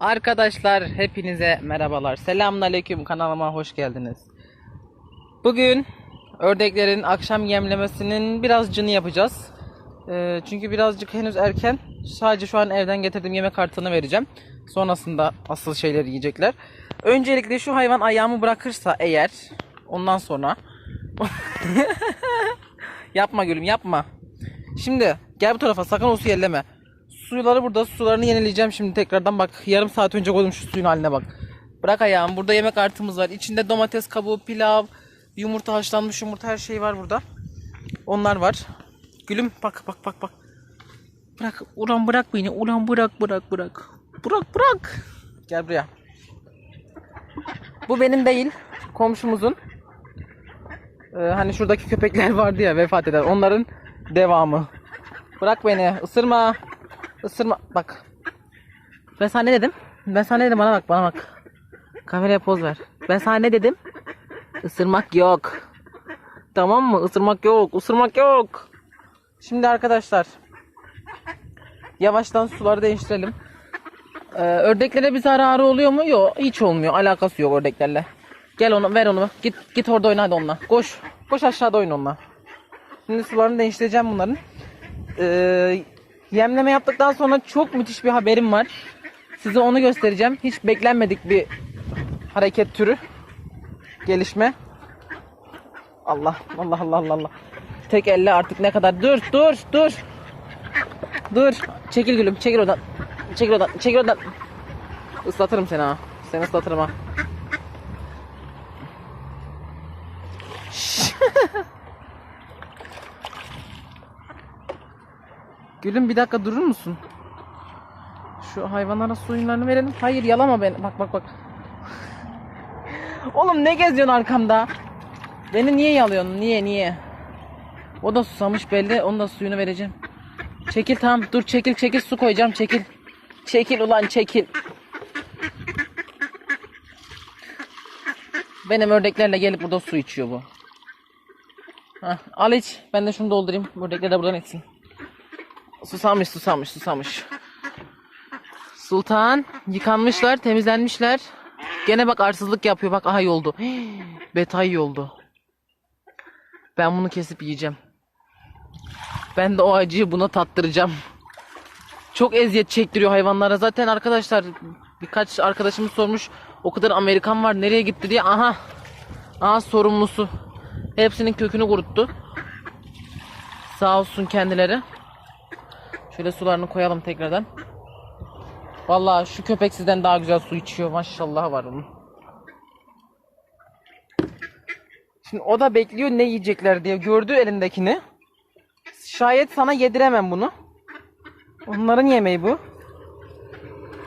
Arkadaşlar hepinize merhabalar. Selamünaleyküm kanalıma hoş geldiniz. Bugün ördeklerin akşam yemlemesinin birazcını yapacağız. Ee, çünkü birazcık henüz erken. Sadece şu an evden getirdiğim yemek kartını vereceğim. Sonrasında asıl şeyleri yiyecekler. Öncelikle şu hayvan ayağımı bırakırsa eğer ondan sonra yapma gülüm yapma. Şimdi gel bu tarafa sakın o suyu elleme. Suları burada sularını yenileyeceğim şimdi tekrardan bak yarım saat önce koydum şu suyun haline bak. Bırak ayağım burada yemek artımız var. İçinde domates kabuğu, pilav, yumurta haşlanmış yumurta her şey var burada. Onlar var. Gülüm bak bak bak bak. Bırak ulan bırak beni ulan bırak bırak bırak. Bırak bırak. Gel buraya. Bu benim değil komşumuzun. Ee, hani şuradaki köpekler vardı ya vefat eden onların devamı. Bırak beni ısırma. Isırma bak. Ben sana ne dedim? Ben sana ne dedim bana bak bana bak. Kameraya poz ver. Ben sana ne dedim? Isırmak yok. Tamam mı? Isırmak yok. Isırmak yok. Şimdi arkadaşlar yavaştan suları değiştirelim. Ee, ördeklere bir zararı oluyor mu? Yok. Hiç olmuyor. Alakası yok ördeklerle. Gel onu ver onu. Git git orada oyna hadi onunla. Koş. Koş aşağıda oyna onunla. Şimdi sularını değiştireceğim bunların. Ee, yemleme yaptıktan sonra çok müthiş bir haberim var. Size onu göstereceğim. Hiç beklenmedik bir hareket türü. Gelişme. Allah Allah Allah Allah Allah. Tek elle artık ne kadar. Dur dur dur. Dur. Çekil gülüm çekil oradan. Çekil oradan çekil oradan. Islatırım seni ha. Seni ıslatırım ha. Gülüm bir dakika durur musun? Şu hayvanlara suyunlarını verelim. Hayır yalama beni. Bak bak bak. Oğlum ne geziyorsun arkamda? Beni niye yalıyorsun? Niye niye? O da susamış belli. Onun da suyunu vereceğim. Çekil tamam. Dur çekil çekil su koyacağım çekil. Çekil ulan çekil. Benim ördeklerle gelip burada su içiyor bu. Hah, al iç. Ben de şunu doldurayım. Ördekler de buradan içsin. Susamış susamış susamış. Sultan yıkanmışlar temizlenmişler. Gene bak arsızlık yapıyor bak aha yoldu. Betay yoldu. Ben bunu kesip yiyeceğim. Ben de o acıyı buna tattıracağım. Çok eziyet çektiriyor hayvanlara. Zaten arkadaşlar birkaç arkadaşımız sormuş. O kadar Amerikan var nereye gitti diye. Aha. Aha sorumlusu. Hepsinin kökünü kuruttu. Sağ olsun kendileri. Şöyle sularını koyalım tekrardan. Vallahi şu köpek sizden daha güzel su içiyor. Maşallah var onun. Şimdi o da bekliyor ne yiyecekler diye. Gördü elindekini. Şayet sana yediremem bunu. Onların yemeği bu.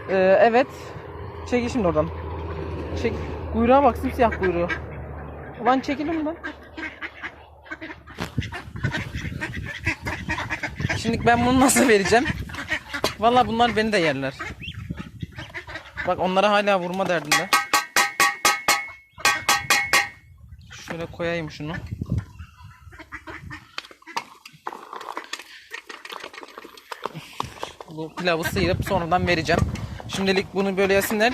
Ee, evet. Çekil şimdi oradan. Çek. Kuyruğa bak simsiyah kuyruğu. Ulan çekilin lan. Şimdi ben bunu nasıl vereceğim? Vallahi bunlar beni de yerler. Bak onlara hala vurma derdinde. Şöyle koyayım şunu. Bu pilavı sıyırıp sonradan vereceğim. Şimdilik bunu böyle yesinler.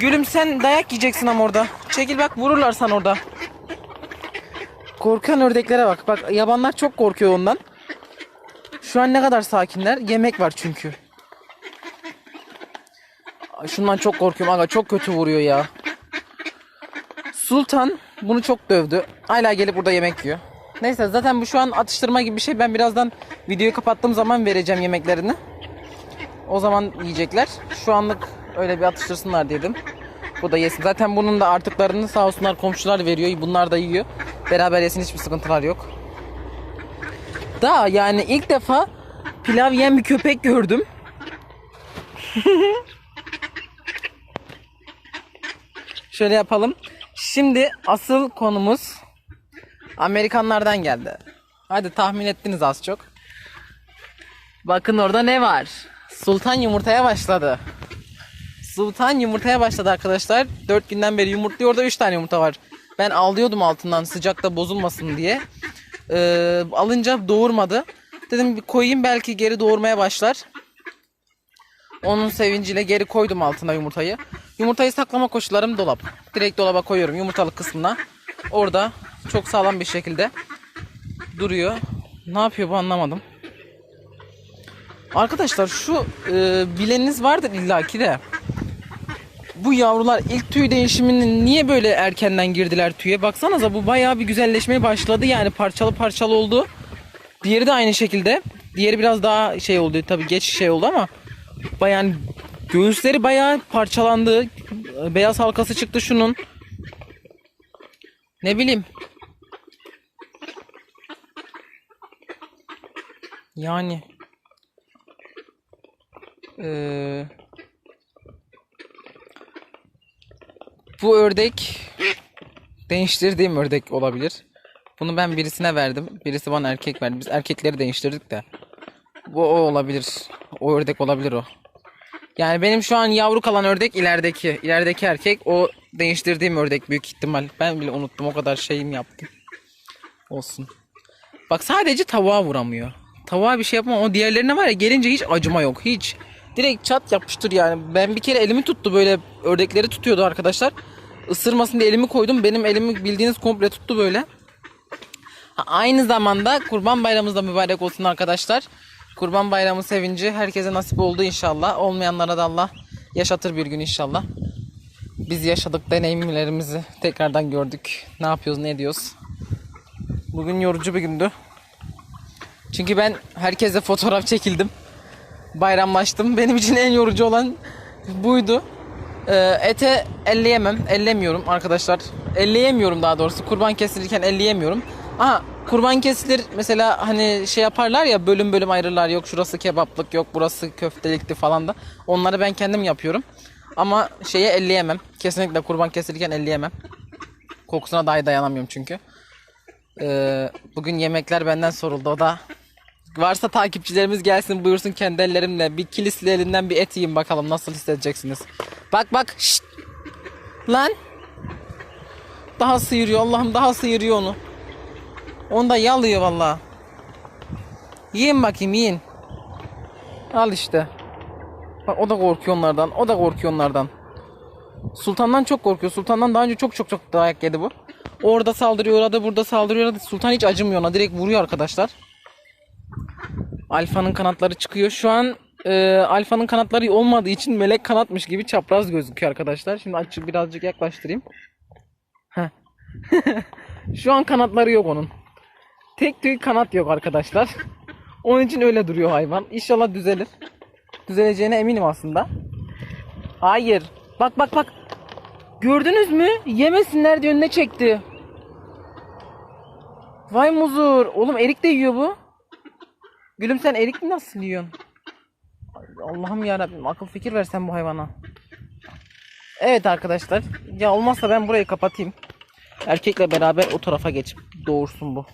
Gülüm sen dayak yiyeceksin ama orada. Çekil bak vururlar sana orada. Korkan ördeklere bak. Bak yabanlar çok korkuyor ondan. Şu an ne kadar sakinler. Yemek var çünkü. Şundan çok korkuyorum aga. Çok kötü vuruyor ya. Sultan bunu çok dövdü. Hala gelip burada yemek yiyor. Neyse zaten bu şu an atıştırma gibi bir şey. Ben birazdan videoyu kapattığım zaman vereceğim yemeklerini. O zaman yiyecekler. Şu anlık öyle bir atıştırsınlar dedim. Bu da yesin. Zaten bunun da artıklarını sağ olsunlar komşular veriyor. Bunlar da yiyor. Beraber yesin hiçbir sıkıntılar yok. Da yani ilk defa pilav yiyen bir köpek gördüm. Şöyle yapalım. Şimdi asıl konumuz Amerikanlardan geldi. Hadi tahmin ettiniz az çok. Bakın orada ne var? Sultan yumurtaya başladı. Sultan yumurtaya başladı arkadaşlar. 4 günden beri yumurtluyor. Orada 3 tane yumurta var. Ben alıyordum altından sıcakta bozulmasın diye. Ee, alınca doğurmadı. Dedim bir koyayım belki geri doğurmaya başlar. Onun sevinciyle geri koydum altına yumurtayı. Yumurtayı saklama koşullarım dolap. Direkt dolaba koyuyorum yumurtalık kısmına. Orada çok sağlam bir şekilde duruyor. Ne yapıyor bu anlamadım. Arkadaşlar şu e, bileniniz vardır illaki de. Bu yavrular ilk tüy değişimini niye böyle erkenden girdiler tüye? Baksanıza bu bayağı bir güzelleşmeye başladı yani parçalı parçalı oldu. Diğeri de aynı şekilde. Diğeri biraz daha şey oldu tabii geç şey oldu ama bayağı göğüsleri bayağı parçalandı. Beyaz halkası çıktı şunun. Ne bileyim. Yani Ee, bu ördek değiştirdiğim ördek olabilir. Bunu ben birisine verdim. Birisi bana erkek verdi. Biz erkekleri değiştirdik de. Bu o olabilir. O ördek olabilir o. Yani benim şu an yavru kalan ördek ilerideki. İlerideki erkek o değiştirdiğim ördek büyük ihtimal. Ben bile unuttum o kadar şeyim yaptım. Olsun. Bak sadece tavuğa vuramıyor. Tavuğa bir şey yapma. O diğerlerine var ya gelince hiç acıma yok. Hiç. Direkt çat yapıştır yani. Ben bir kere elimi tuttu böyle ördekleri tutuyordu arkadaşlar. Isırmasın diye elimi koydum. Benim elimi bildiğiniz komple tuttu böyle. Aynı zamanda Kurban Bayramımız da mübarek olsun arkadaşlar. Kurban Bayramı sevinci herkese nasip oldu inşallah. Olmayanlara da Allah yaşatır bir gün inşallah. Biz yaşadık deneyimlerimizi tekrardan gördük. Ne yapıyoruz ne ediyoruz. Bugün yorucu bir gündü. Çünkü ben herkese fotoğraf çekildim. Bayramlaştım. Benim için en yorucu olan buydu. Ee, ete elleyemem. Ellemiyorum arkadaşlar. Elleyemiyorum daha doğrusu. Kurban kesilirken elleyemiyorum. Aha kurban kesilir mesela hani şey yaparlar ya bölüm bölüm ayrırlar. Yok şurası kebaplık yok burası köftelikti falan da. Onları ben kendim yapıyorum. Ama şeye elleyemem. Kesinlikle kurban kesilirken elleyemem. Kokusuna dahi dayanamıyorum çünkü. Ee, bugün yemekler benden soruldu. O da varsa takipçilerimiz gelsin buyursun kendi ellerimle. Bir kilisli elinden bir et yiyin bakalım nasıl hissedeceksiniz. Bak bak. Şşt. Lan. Daha sıyırıyor Allah'ım daha sıyırıyor onu. Onu da yalıyor vallahi. Yiyin bakayım yiyin. Al işte. Bak o da korkuyor onlardan. O da korkuyor onlardan. Sultandan çok korkuyor. Sultandan daha önce çok çok çok dayak yedi bu. Orada saldırıyor, orada burada saldırıyor. orada- Sultan hiç acımıyor ona. Direkt vuruyor arkadaşlar. Alfa'nın kanatları çıkıyor. Şu an e, Alfa'nın kanatları olmadığı için melek kanatmış gibi çapraz gözüküyor arkadaşlar. Şimdi açık birazcık yaklaştırayım. Şu an kanatları yok onun. Tek tüy kanat yok arkadaşlar. Onun için öyle duruyor hayvan. İnşallah düzelir. Düzeleceğine eminim aslında. Hayır. Bak bak bak. Gördünüz mü? Yemesinler diye önüne çekti. Vay muzur. Oğlum erik de yiyor bu. Gülüm sen erik mi nasıl yiyorsun? Allah'ım yarabbim akıl fikir versen bu hayvana. Evet arkadaşlar. Ya olmazsa ben burayı kapatayım. Erkekle beraber o tarafa geçip doğursun bu.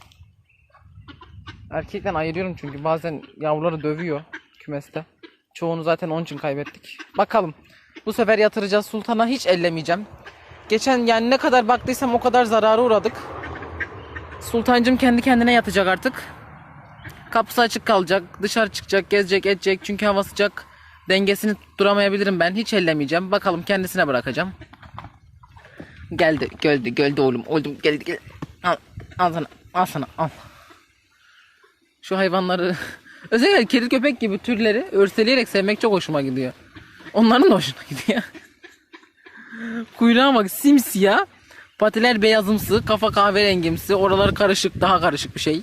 Erkekten ayırıyorum çünkü bazen yavruları dövüyor kümeste. Çoğunu zaten onun için kaybettik. Bakalım. Bu sefer yatıracağız sultana hiç ellemeyeceğim. Geçen yani ne kadar baktıysam o kadar zarara uğradık. Sultancım kendi kendine yatacak artık. Kapısı açık kalacak. Dışarı çıkacak, gezecek, edecek. Çünkü hava sıcak. Dengesini duramayabilirim ben. Hiç ellemeyeceğim. Bakalım kendisine bırakacağım. Geldi, geldi, geldi oğlum. Oğlum geldi, geldi. Al, al sana, al sana, al. Şu hayvanları özellikle kedi köpek gibi türleri örseleyerek sevmek çok hoşuma gidiyor. Onların da hoşuna gidiyor. Kuyruğa bak simsiyah. Patiler beyazımsı, kafa kahverengimsi, oraları karışık, daha karışık bir şey.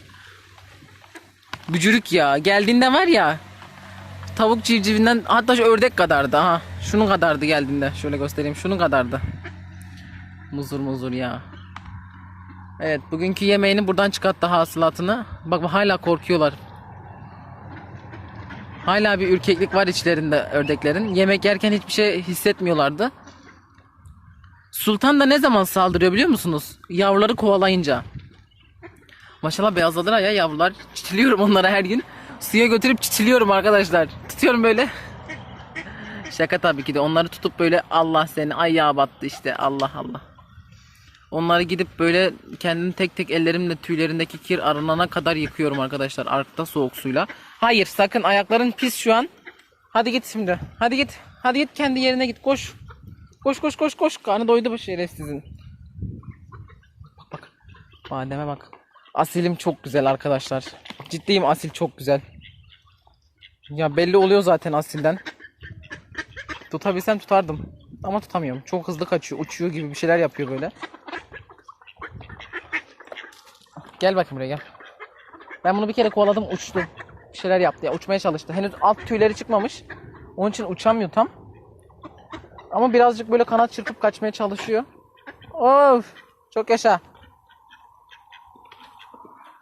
Bücürük ya. Geldiğinde var ya. Tavuk civcivinden hatta şu ördek kadardı ha. Şunun kadardı geldiğinde. Şöyle göstereyim. Şunun kadardı. Muzur muzur ya. Evet bugünkü yemeğini buradan çıkarttı hasılatını. Bak hala korkuyorlar. Hala bir ürkeklik var içlerinde ördeklerin. Yemek yerken hiçbir şey hissetmiyorlardı. Sultan da ne zaman saldırıyor biliyor musunuz? Yavruları kovalayınca. Maşallah beyazladılar ya yavrular. Çitiliyorum onlara her gün. Suya götürüp çitiliyorum arkadaşlar. Tutuyorum böyle. Şaka tabii ki de onları tutup böyle Allah seni ayağa battı işte Allah Allah. Onları gidip böyle kendim tek tek ellerimle tüylerindeki kir arınana kadar yıkıyorum arkadaşlar. Arkta soğuk suyla. Hayır sakın ayakların pis şu an. Hadi git şimdi. Hadi git. Hadi git kendi yerine git. Koş. Koş koş koş koş. Karnı doydu bu şerefsizin. Bak bak. Bademe bak. Asilim çok güzel arkadaşlar. Ciddiyim asil çok güzel. Ya belli oluyor zaten asilden. Tutabilsem tutardım. Ama tutamıyorum. Çok hızlı kaçıyor. Uçuyor gibi bir şeyler yapıyor böyle. Gel bakayım buraya gel. Ben bunu bir kere kovaladım uçtu. Bir şeyler yaptı ya uçmaya çalıştı. Henüz alt tüyleri çıkmamış. Onun için uçamıyor tam. Ama birazcık böyle kanat çırpıp kaçmaya çalışıyor. Of! Çok yaşa.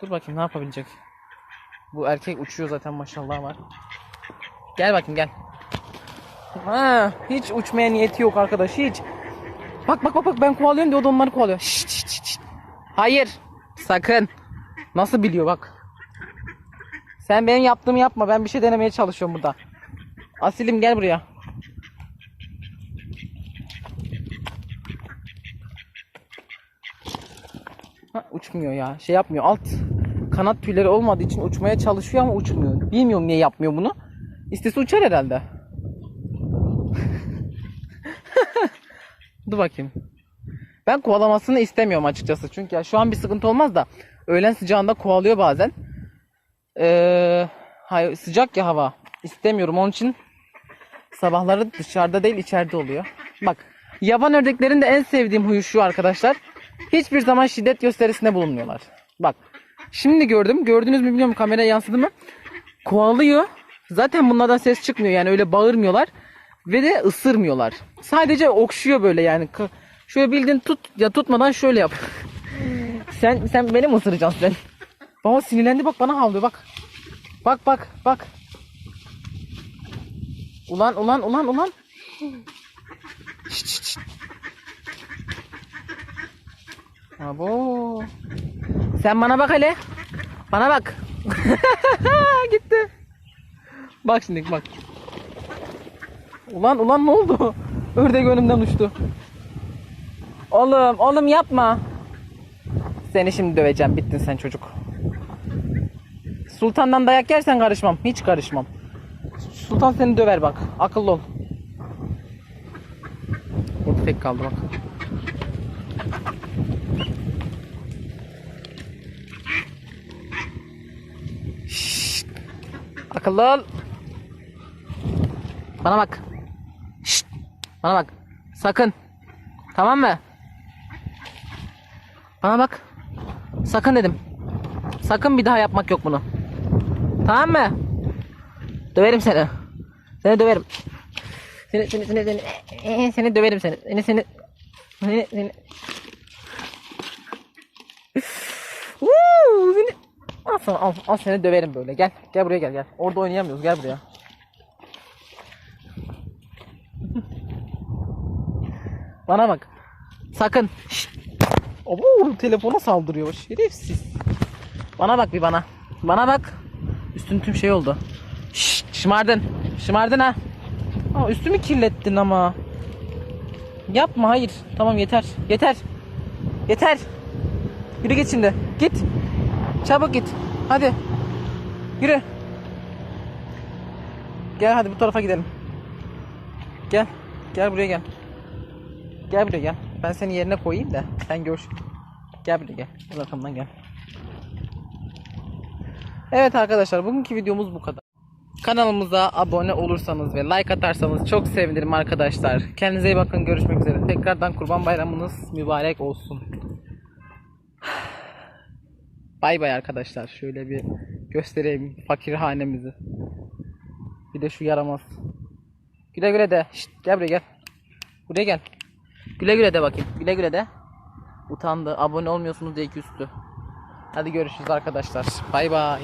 Dur bakayım ne yapabilecek. Bu erkek uçuyor zaten maşallah var. Gel bakayım gel. Ha, hiç uçmaya niyeti yok arkadaş hiç. Bak bak bak bak ben kovalıyorum diyor da onları kovalıyor. Şşt, şşt, şşt. Hayır. Sakın. Nasıl biliyor bak. Sen benim yaptığımı yapma. Ben bir şey denemeye çalışıyorum burada. Asilim gel buraya. Ha, uçmuyor ya. Şey yapmıyor. Alt kanat tüyleri olmadığı için uçmaya çalışıyor ama uçmuyor. Bilmiyorum niye yapmıyor bunu. İstese uçar herhalde. Dur bakayım. Ben kovalamasını istemiyorum açıkçası. Çünkü ya şu an bir sıkıntı olmaz da öğlen sıcağında kovalıyor bazen. Ee, hayır, sıcak ya hava. İstemiyorum onun için sabahları dışarıda değil içeride oluyor. Bak yaban ördeklerin de en sevdiğim huyu şu arkadaşlar. Hiçbir zaman şiddet gösterisinde bulunmuyorlar. Bak şimdi gördüm. Gördünüz mü bilmiyorum kameraya yansıdı mı? Kovalıyor. Zaten bunlardan ses çıkmıyor yani öyle bağırmıyorlar. Ve de ısırmıyorlar. Sadece okşuyor böyle yani. Şöyle bildiğin tut ya tutmadan şöyle yap. sen sen beni mi ısıracaksın sen? Baba sinirlendi bak bana havlıyor bak. Bak bak bak. Ulan ulan ulan ulan. Şşt, şşt. Abo. Sen bana bak hele. Bana bak. Gitti. Bak şimdi bak. Ulan ulan ne oldu? Ördek önümden uçtu. Oğlum oğlum yapma. Seni şimdi döveceğim. Bittin sen çocuk. Sultandan dayak yersen karışmam. Hiç karışmam. Sultan seni döver bak. Akıllı ol. Orada tek kaldı bak. Akıllı ol. Bana bak. Şşt. Bana bak. Sakın. Tamam mı? Bana bak. Sakın dedim. Sakın bir daha yapmak yok bunu. Tamam mı? Döverim seni. Seni döverim. Seni seni seni seni seni döverim seni. Seni seni seni seni. Uuu, seni. Al sana al, al seni döverim böyle. Gel. Gel buraya gel gel. Orada oynayamıyoruz. Gel buraya. Bana bak. Sakın. Oo, telefona saldırıyor şerefsiz. Bana bak bir bana. Bana bak. Üstün tüm şey oldu. Şşt, şımardın. Şımardın ha. Aa, üstümü kirlettin ama. Yapma hayır. Tamam yeter. Yeter. Yeter. Yürü git şimdi. Git. Çabuk git. Hadi. Yürü. Gel hadi bu tarafa gidelim. Gel. Gel buraya gel. Gel buraya gel. Ben seni yerine koyayım da sen gör. Gel buraya gel. Bu arkamdan gel. Evet arkadaşlar bugünkü videomuz bu kadar. Kanalımıza abone olursanız ve like atarsanız çok sevinirim arkadaşlar. Kendinize iyi bakın. Görüşmek üzere. Tekrardan Kurban Bayramınız mübarek olsun. Bay bay arkadaşlar. Şöyle bir göstereyim fakirhanemizi. Bir de şu yaramaz. Güle güle de. Şşt, gel buraya gel. Buraya gel. Güle güle de bakayım. Güle güle de. Utandı. Abone olmuyorsunuz diye küstü. Hadi görüşürüz arkadaşlar. Bay bay.